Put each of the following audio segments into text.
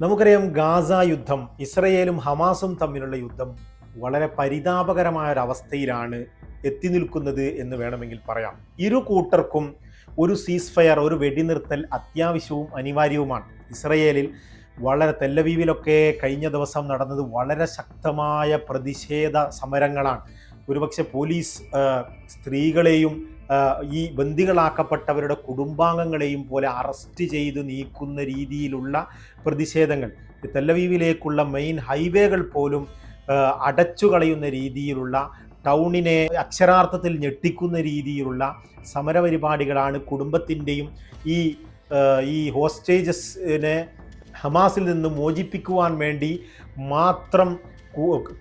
നമുക്കറിയാം ഗാസ യുദ്ധം ഇസ്രയേലും ഹമാസും തമ്മിലുള്ള യുദ്ധം വളരെ പരിതാപകരമായ ഒരവസ്ഥയിലാണ് എത്തി നിൽക്കുന്നത് എന്ന് വേണമെങ്കിൽ പറയാം. ഇരു കൂട്ടർക്കും ഒരു സീസ് ഫയർ ഒരു വെടിനിർത്തൽ അത്യാവശ്യവും അനിവാര്യവുമാണ്. ഇസ്രയേലിൽ വളരെ തെല്ലവീവിലൊക്കെ കഴിഞ്ഞ ദിവസം നടന്നത് വളരെ ശക്തമായ പ്രതിഷേധ സമരങ്ങളാണ്. ഒരുപക്ഷെ പോലീസ് സ്ത്രീകളെയും ഈ ബന്ദികളാക്കപ്പെട്ടവരുടെ കുടുംബാംഗങ്ങളെയും പോലെ അറസ്റ്റ് ചെയ്ത് നീക്കുന്ന രീതിയിലുള്ള പ്രതിഷേധങ്ങൾ. തെല്ലവീവിലേക്കുള്ള മെയിൻ ഹൈവേകൾ പോലും അടച്ചു കളയുന്ന രീതിയിലുള്ള ടൗണിനെ അക്ഷരാർത്ഥത്തിൽ ഞെട്ടിക്കുന്ന രീതിയിലുള്ള സമരപരിപാടികളാണ് കുടുംബത്തിന്റെയും ഈ ഈ ഹോസ്റ്റേജസിനെ ഹമാസിൽ നിന്ന് മോചിപ്പിക്കുവാൻ വേണ്ടി മാത്രം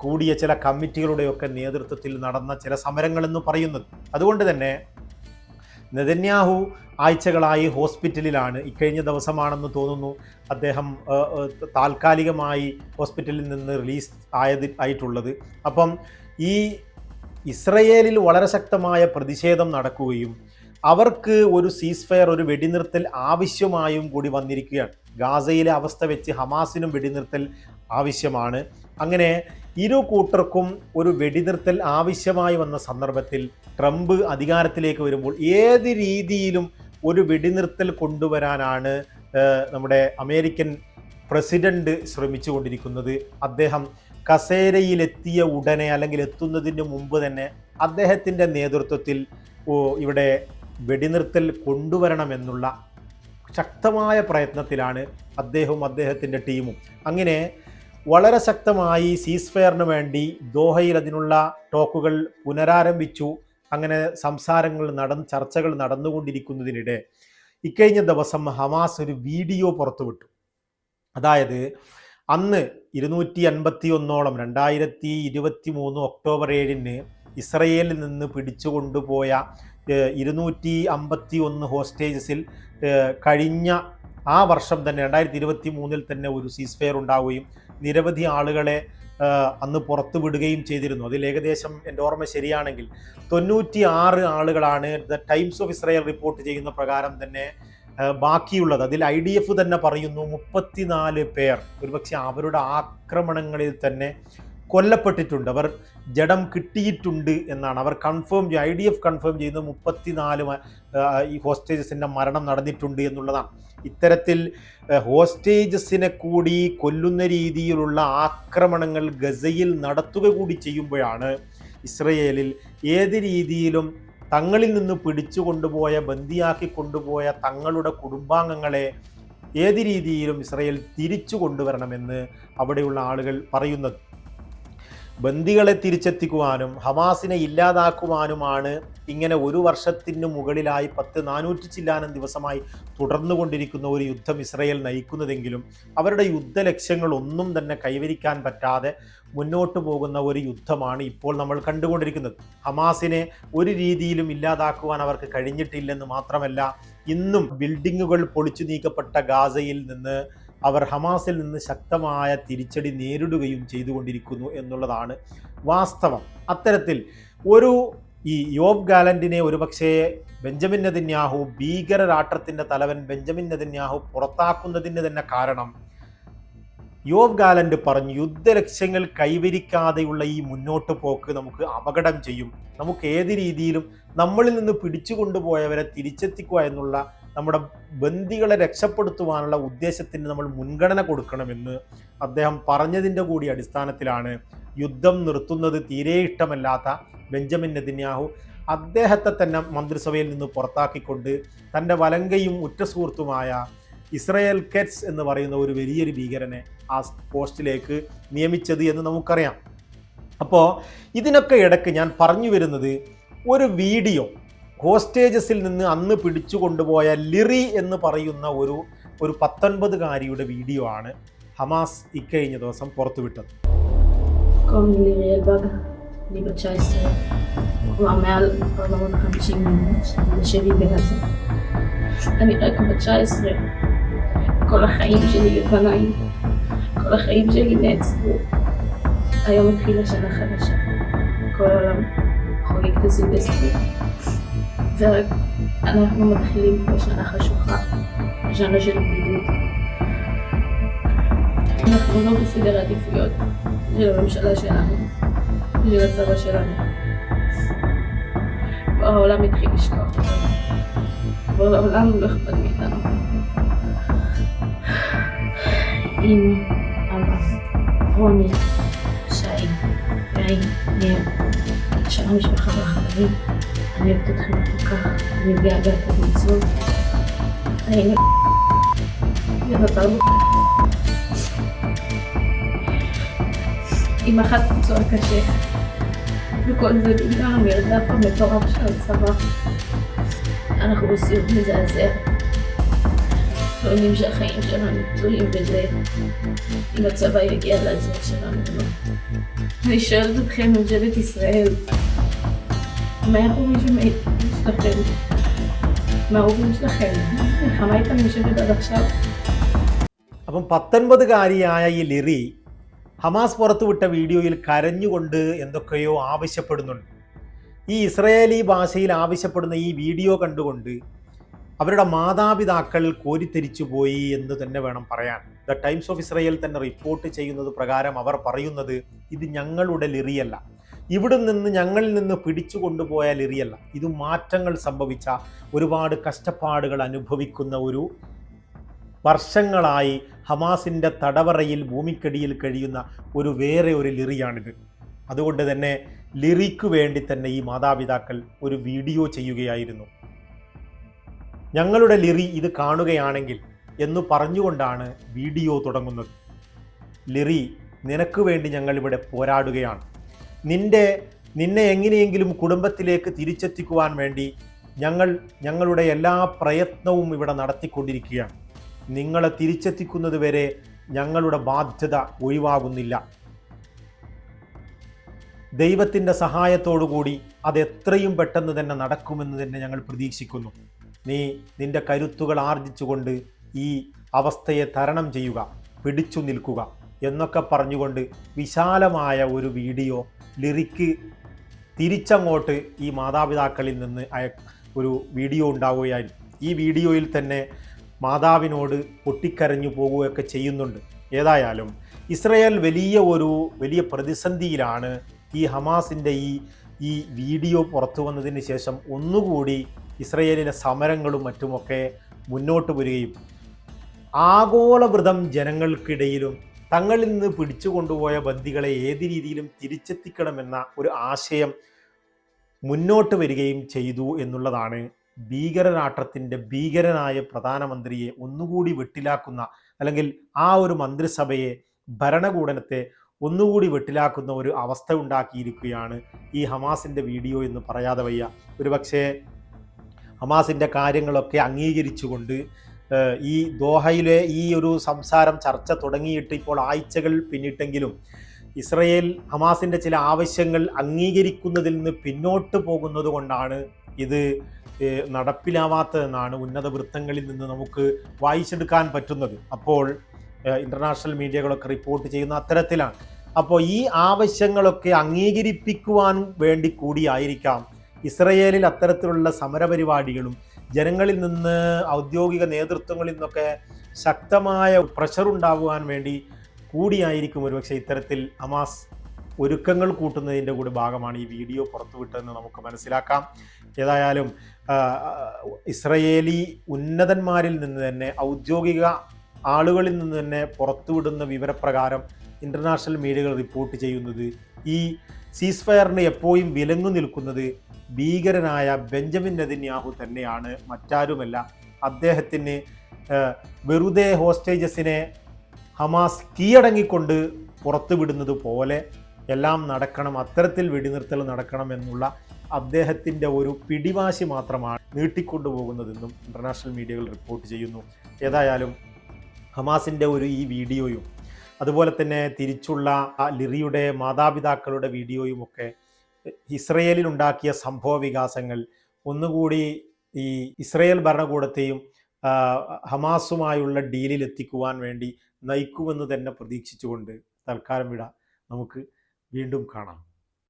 കൂടിയ ചില കമ്മിറ്റികളുടെയൊക്കെ നേതൃത്വത്തിൽ നടന്ന ചില സമരങ്ങളെന്ന് പറയുന്നത്. അതുകൊണ്ട് തന്നെ നെതന്യാഹു ആഴ്ചകളായി ഹോസ്പിറ്റലിലാണ്. ഇക്കഴിഞ്ഞ ദിവസമാണെന്ന് തോന്നുന്നു അദ്ദേഹം താൽക്കാലികമായി ഹോസ്പിറ്റലിൽ നിന്ന് റിലീസ് ആയത് ആയിട്ടുള്ളത്. അപ്പം ഈ ഇസ്രയേലിൽ വളരെ ശക്തമായ പ്രതിഷേധം നടക്കുകയും അവർക്ക് ഒരു സീസ് ഫയർ ഒരു വെടിനിർത്തൽ ആവശ്യമായും കൂടി വന്നിരിക്കുകയാണ്. ഗാസയിലെ അവസ്ഥ വെച്ച് ഹമാസിനും വെടിനിർത്തൽ ആവശ്യമാണ്. അങ്ങനെ ഇരു കൂട്ടർക്കും ഒരു വെടിനിർത്തൽ ആവശ്യമായി വന്ന സന്ദർഭത്തിൽ ട്രംപ് അധികാരത്തിലേക്ക് വരുമ്പോൾ ഏത് രീതിയിലും ഒരു വെടിനിർത്തൽ കൊണ്ടുവരാനാണ് നമ്മുടെ അമേരിക്കൻ പ്രസിഡന്റ് ശ്രമിച്ചുകൊണ്ടിരിക്കുന്നത്. അദ്ദേഹം കസേരയിലെത്തിയ ഉടനെ അല്ലെങ്കിൽ എത്തുന്നതിന് മുമ്പ് തന്നെ അദ്ദേഹത്തിന്റെ നേതൃത്വത്തിൽ ഇവിടെ വെടിനിർത്തൽ കൊണ്ടുവരണമെന്നുള്ള ശക്തമായ പ്രയത്നത്തിലാണ് അദ്ദേഹവും അദ്ദേഹത്തിന്റെ ടീമും. അങ്ങനെ വളരെ ശക്തമായി സീസ് ഫെയറിന് വേണ്ടി ദോഹയിൽ അതിനുള്ള ടോക്കുകൾ പുനരാരംഭിച്ചു. അങ്ങനെ സംസാരങ്ങൾ നട ചർച്ചകൾ നടന്നുകൊണ്ടിരിക്കുന്നതിനിടെ ഇക്കഴിഞ്ഞ ദിവസം ഹമാസ് ഒരു വീഡിയോ പുറത്തുവിട്ടു. അതായത് അന്ന് ഇരുന്നൂറ്റി അൻപത്തി ഒന്നോളം രണ്ടായിരത്തി ഇരുപത്തി മൂന്ന് ഒക്ടോബർ ഏഴിന് ഇസ്രയേലിൽ നിന്ന് പിടിച്ചു കൊണ്ടുപോയ ഇരുന്നൂറ്റി അമ്പത്തി ഒന്ന് ഹോസ്റ്റേജസിൽ കഴിഞ്ഞ ആ വർഷം തന്നെ രണ്ടായിരത്തി ഇരുപത്തി മൂന്നിൽ തന്നെ ഒരു സീസ് ഫെയർ ഉണ്ടാവുകയും നിരവധി ആളുകളെ അന്ന് പുറത്തു വിടുകയും ചെയ്തിരുന്നു. അതിൽ ഏകദേശം എന്റെ ഓർമ്മ ശരിയാണെങ്കിൽ തൊണ്ണൂറ്റി ആറ് ആളുകളാണ് the Times of Israel report ചെയ്യുന്ന പ്രകാരം തന്നെ ബാക്കിയുള്ളത്. അതിൽ ഐ ഡി എഫ് തന്നെ പറയുന്നു മുപ്പത്തിനാല് പേർ. ഒരുപക്ഷെ അവരുടെ ആക്രമണങ്ങളിൽ തന്നെ കൊല്ലപ്പെട്ടിട്ടുണ്ട്. അവർ ജഡം കിട്ടിയിട്ടുണ്ട് എന്നാണ്. അവർ confirm I D F confirm ചെയ്യുന്നത് മുപ്പത്തിനാല് ഈ ഹോസ്റ്റേജസിന്റെ മരണം നടന്നിട്ടുണ്ട് എന്നുള്ളതാണ്. ഇത്തരത്തിൽ ഹോസ്റ്റേജസിനെ കൂടി കൊല്ലുന്ന രീതിയിലുള്ള ആക്രമണങ്ങൾ ഗസയിൽ നടത്തുക കൂടി ചെയ്യുമ്പോഴാണ് ഇസ്രയേലിൽ ഏത് രീതിയിലും തങ്ങളിൽ നിന്ന് പിടിച്ചു കൊണ്ടുപോയ ബന്ദിയാക്കി കൊണ്ടുപോയ തങ്ങളുടെ കുടുംബാംഗങ്ങളെ ഏത് രീതിയിലും ഇസ്രയേൽ തിരിച്ചു കൊണ്ടുവരണമെന്ന് അവിടെയുള്ള ആളുകൾ പറയുന്നത്. ബന്ദികളെ തിരിച്ചെത്തിക്കുവാനും ഹമാസിനെ ഇല്ലാതാക്കുവാനുമാണ് ഇങ്ങനെ ഒരു വർഷത്തിന് മുകളിലായി പത്ത് നാനൂറ്റി ചില്ലാനം ദിവസമായി തുടർന്നുകൊണ്ടിരിക്കുന്ന ഒരു യുദ്ധം ഇസ്രയേൽ നയിക്കുന്നതെങ്കിലും അവരുടെ യുദ്ധ ലക്ഷ്യങ്ങളൊന്നും തന്നെ കൈവരിക്കാൻ പറ്റാതെ മുന്നോട്ട് പോകുന്ന ഒരു യുദ്ധമാണ് ഇപ്പോൾ നമ്മൾ കണ്ടുകൊണ്ടിരിക്കുന്നത്. ഹമാസിനെ ഒരു രീതിയിലും ഇല്ലാതാക്കുവാൻ അവർക്ക് കഴിഞ്ഞിട്ടില്ലെന്ന് മാത്രമല്ല ഇന്നും ബിൽഡിങ്ങുകൾ പൊളിച്ചു നീക്കപ്പെട്ട ഗാസയിൽ നിന്ന് അവർ ഹമാസിൽ നിന്ന് ശക്തമായ തിരിച്ചടി നേരിടുകയും ചെയ്തുകൊണ്ടിരിക്കുന്നു എന്നുള്ളതാണ് വാസ്തവം. അത്തരത്തിൽ ഒരു ഈ യോബ് ഗാലന്റിനെ ഒരുപക്ഷേ ബെഞ്ചമിൻ നദിന്യാഹു ഭീകരരാഷ്ട്രത്തിന്റെ തലവൻ ബെഞ്ചമിൻ നദിന്യാഹു പുറത്താക്കുന്നതിന് തന്നെ കാരണം യോബ് ഗാലന്റ് പറഞ്ഞു യുദ്ധലക്ഷ്യങ്ങൾ കൈവരിക്കാതെയുള്ള ഈ മുന്നോട്ട് പോക്ക് നമുക്ക് അപകടം ചെയ്യും. നമുക്ക് ഏത് രീതിയിലും നമ്മളിൽ നിന്ന് പിടിച്ചു കൊണ്ടുപോയവരെ തിരിച്ചെത്തിക്കുക എന്നുള്ള നമ്മുടെ ബന്ദികളെ രക്ഷപ്പെടുത്തുവാനുള്ള ഉദ്ദേശത്തിന് നമ്മൾ മുൻഗണന കൊടുക്കണമെന്ന് അദ്ദേഹം പറഞ്ഞതിന്റെ കൂടി അടിസ്ഥാനത്തിലാണ് യുദ്ധം നിർത്തുന്നത് തീരെ ഇഷ്ടമല്ലാത്ത ബെഞ്ചമിൻ നെതിന്യാഹു അദ്ദേഹത്തെ തന്നെ മന്ത്രിസഭയിൽ നിന്ന് പുറത്താക്കിക്കൊണ്ട് തന്റെ വലങ്കയും ഉറ്റ സുഹൃത്തുമായ ഇസ്രയേൽ കെറ്റ്സ് എന്ന് പറയുന്ന ഒരു വലിയൊരു ഭീകരനെ ആ പോസ്റ്റിലേക്ക് നിയമിച്ചത് എന്ന് നമുക്കറിയാം. അപ്പോൾ ഇതിനൊക്കെ ഇടയ്ക്ക് ഞാൻ പറഞ്ഞു വരുന്നത് ഒരു വീഡിയോ ഹോസ്റ്റേജസിൽ നിന്ന് അന്ന് പിടിച്ചു കൊണ്ടുപോയ ലിറി എന്ന് പറയുന്ന ഒരു ഒരു പത്തൊൻപതുകാരിയുടെ വീഡിയോ ആണ് ഹമാസ് ഇക്കഴിഞ്ഞ ദിവസം പുറത്തുവിട്ടത് קוראים לי ליריאל בבא, אני בת 19, כבר מעל 450 ימים שאני בשבי בעזה. אני רק בת 19, כל החיים שלי לפניי, כל החיים שלי נעצרו. היום התחילה שנה חדשה, כל העולם חוגג את הסילבסטרי, ורק אנחנו מתחילים פה שנה חשוכה, שנה של בדידות. אנחנו לא בסדר העדיפויות של הממשלה שלנו, של הצבא שלנו. כבר העולם התחיל לשכוח אותנו. כבר לעולם לא אכפת מאיתנו. אמא, אבא, רוני, שי, גיא, ניר, שאר המשפחה והחברים, אני אוהבת אתכם כל כך, אני מתגעגעת למצוות. היינו... ונותרנו עם אחת פצוע קשה, וכל זה בגלל המרדף המטורף של הצבא. אנחנו בסיוט מזעזע. לא יודעים שהחיים שלנו תלויים בזה, אם הצבא יגיע לאזור שלנו או לא. אני שואלת אתכם, ממשלת ישראל, מה יחומים שלכם? מה ההורים שלכם? מלחמה הייתה נמשכת עד עכשיו. അപ്പം പത്തൊൻപതുകാരിയായ ഈ ലിറി ഹമാസ് പുറത്തുവിട്ട വീഡിയോയിൽ കരഞ്ഞുകൊണ്ട് എന്തൊക്കെയോ ആവശ്യപ്പെടുന്നുണ്ട് ഈ ഇസ്രയേലി ഭാഷയിൽ ആവശ്യപ്പെടുന്ന ഈ വീഡിയോ കണ്ടുകൊണ്ട് അവരുടെ മാതാപിതാക്കൾ കോരിത്തെരിച്ചു പോയി എന്ന് തന്നെ വേണം പറയാൻ ദ ടൈംസ് ഓഫ് ഇസ്രയേൽ തന്നെ റിപ്പോർട്ട് ചെയ്യുന്നത് പ്രകാരം അവർ പറയുന്നത് ഇത് ഞങ്ങളുടെ ലിറിയല്ല ഇവിടെ നിന്ന് ഞങ്ങളിൽ നിന്ന് പിടിച്ചു കൊണ്ടുപോയാൽ എറിയല്ല. ഇത് മാറ്റങ്ങൾ സംഭവിച്ച ഒരുപാട് കഷ്ടപ്പാടുകൾ അനുഭവിക്കുന്ന ഒരു വർഷങ്ങളായി ഹമാസിന്റെ തടവറയിൽ ഭൂമിക്കടിയിൽ കഴിയുന്ന ഒരു വേറെ ഒരു ലിറിയാണിത്. അതുകൊണ്ട് തന്നെ ലിറിക്ക് വേണ്ടി തന്നെ ഈ മാതാപിതാക്കൾ ഒരു വീഡിയോ ചെയ്യുകയായിരുന്നു. ഞങ്ങളുടെ ലിറി ഇത് കാണുകയാണെങ്കിൽ എന്ന് പറഞ്ഞുകൊണ്ടാണ് വീഡിയോ തുടങ്ങുന്നത്. ലിറി നിനക്ക് വേണ്ടി ഞങ്ങൾ ഇവിടെ പോരാടുകയാണ്. നിന്റെ നിന്നെ എങ്ങനെയെങ്കിലും കുടുംബത്തിലേക്ക് തിരിച്ചെത്തിക്കുവാൻ വേണ്ടി ഞങ്ങൾ ഞങ്ങളുടെ എല്ലാ പ്രയത്നവും ഇവിടെ നടത്തിക്കൊണ്ടിരിക്കുകയാണ്. നിങ്ങളെ തിരിച്ചെത്തിക്കുന്നത് വരെ ഞങ്ങളുടെ ബാധ്യത ഒഴിവാകുന്നില്ല. ദൈവത്തിന്റെ സഹായത്തോടുകൂടി അത് എത്രയും പെട്ടെന്ന് തന്നെ നടക്കുമെന്ന് തന്നെ ഞങ്ങൾ പ്രതീക്ഷിക്കുന്നു. നീ നിന്റെ കരുത്തുകൾ ആർജിച്ചുകൊണ്ട് ഈ അവസ്ഥയെ തരണം ചെയ്യുക പിടിച്ചു നിൽക്കുക എന്നൊക്കെ പറഞ്ഞുകൊണ്ട് വിശാലമായ ഒരു വീഡിയോ ലിറിക്ക് തിരിച്ചങ്ങോട്ട് ഈ മാതാപിതാക്കളിൽ നിന്ന് ഒരു വീഡിയോ ഉണ്ടാവുകയായിരുന്നു ഈ വീഡിയോയിൽ തന്നെ മാതാവിനോട് പൊട്ടിക്കരഞ്ഞു പോവുകയൊക്കെ ചെയ്യുന്നുണ്ട്. ഏതായാലും ഇസ്രയേൽ വലിയ ഒരു വലിയ പ്രതിസന്ധിയിലാണ് ഈ ഹമാസിന്റെ ഈ ഈ വീഡിയോ പുറത്തു വന്നതിന് ശേഷം ഒന്നുകൂടി ഇസ്രയേലിലെ സമരങ്ങളും മറ്റുമൊക്കെ മുന്നോട്ട് വരികയും ആഗോളവൃതം ജനങ്ങൾക്കിടയിലും തങ്ങളിൽ നിന്ന് പിടിച്ചു കൊണ്ടുപോയ ബന്ദികളെ ഏത് രീതിയിലും തിരിച്ചെത്തിക്കണമെന്ന ഒരു ആശയം മുന്നോട്ട് വരികയും ചെയ്തു എന്നുള്ളതാണ് ഭീകരനാട്ടത്തിന്റെ ഭീകരനായ പ്രധാനമന്ത്രിയെ ഒന്നുകൂടി വെട്ടിലാക്കുന്ന അല്ലെങ്കിൽ ആ ഒരു മന്ത്രിസഭയെ ഭരണകൂടനത്തെ ഒന്നുകൂടി വെട്ടിലാക്കുന്ന ഒരു അവസ്ഥ ഉണ്ടാക്കിയിരിക്കുകയാണ് ഈ ഹമാസിന്റെ വീഡിയോ എന്ന് പറയാതെ വയ്യ. ഒരുപക്ഷെ ഹമാസിന്റെ കാര്യങ്ങളൊക്കെ അംഗീകരിച്ചുകൊണ്ട് ഈ ദോഹയിലെ ഈ ഒരു സംസാരം ചർച്ച തുടങ്ങിയിട്ട് ഇപ്പോൾ ആഴ്ചകൾ പിന്നിട്ടെങ്കിലും ഇസ്രയേൽ ഹമാസിന്റെ ചില ആവശ്യങ്ങൾ അംഗീകരിക്കുന്നതിൽ നിന്ന് പിന്നോട്ട് പോകുന്നത് കൊണ്ടാണ് ഇത് നടപ്പിലാവാത്തതെന്നാണ് ഉന്നത വൃത്തങ്ങളിൽ നിന്ന് നമുക്ക് വായിച്ചെടുക്കാൻ പറ്റുന്നത്. അപ്പോൾ ഇന്റർനാഷണൽ മീഡിയകളൊക്കെ റിപ്പോർട്ട് ചെയ്യുന്ന അത്തരത്തിലാണ്. അപ്പോൾ ഈ ആവശ്യങ്ങളൊക്കെ അംഗീകരിപ്പിക്കുവാൻ വേണ്ടി കൂടിയായിരിക്കാം ഇസ്രയേലിൽ അത്തരത്തിലുള്ള സമരപരിപാടികളും ജനങ്ങളിൽ നിന്ന് ഔദ്യോഗിക നേതൃത്വങ്ങളിൽ നിന്നൊക്കെ ശക്തമായ പ്രഷർ ഉണ്ടാകുവാൻ വേണ്ടി കൂടിയായിരിക്കും ഒരുപക്ഷെ ഇത്തരത്തിൽ അമാസ് ഒരുക്കങ്ങൾ കൂട്ടുന്നതിന്റെ കൂടി ഭാഗമാണ് ഈ വീഡിയോ പുറത്തുവിട്ടതെന്ന് നമുക്ക് മനസ്സിലാക്കാം. ഏതായാലും ഇസ്രയേലി ഉന്നതന്മാരിൽ നിന്ന് തന്നെ ഔദ്യോഗിക ആളുകളിൽ നിന്ന് തന്നെ പുറത്തുവിടുന്ന വിവരപ്രകാരം ഇന്റർനാഷണൽ മീഡിയകൾ റിപ്പോർട്ട് ചെയ്യുന്നത് ഈ സീസ് ഫയറിന് എപ്പോഴും വിലങ്ങു നിൽക്കുന്നത് ഭീകരനായ ബെഞ്ചമിൻ നദിന്യാഹു തന്നെയാണ്. മറ്റാരുമല്ല. അദ്ദേഹത്തിന് വെറുതെ ഹോസ്റ്റേജസിനെ ഹമാസ് കീഴടങ്ങിക്കൊണ്ട് പുറത്തുവിടുന്നത് പോലെ എല്ലാം നടക്കണം അത്തരത്തിൽ വെടിനിർത്തൽ നടക്കണം എന്നുള്ള അദ്ദേഹത്തിന്റെ ഒരു പിടിവാശി മാത്രമാണ് നീട്ടിക്കൊണ്ടുപോകുന്നതെന്നും ഇന്റർനാഷണൽ മീഡിയകൾ റിപ്പോർട്ട് ചെയ്യുന്നു. ഏതായാലും ഹമാസിന്റെ ഒരു ഈ വീഡിയോയും അതുപോലെ തന്നെ തിരിച്ചുള്ള ലിറിയുടെ മാതാപിതാക്കളുടെ വീഡിയോയും ഒക്കെ ഇസ്രയേലിൽ ഉണ്ടാക്കിയ സംഭവ വികാസങ്ങൾ ഒന്നുകൂടി ഈ ഇസ്രയേൽ ഭരണകൂടത്തെയും ഹമാസുമായുള്ള ഡീലിൽ എത്തിക്കുവാൻ വേണ്ടി നയിക്കുമെന്ന് തന്നെ പ്രതീക്ഷിച്ചുകൊണ്ട് തൽക്കാലം വിട. നമുക്ക് വീണ്ടും കാണാം.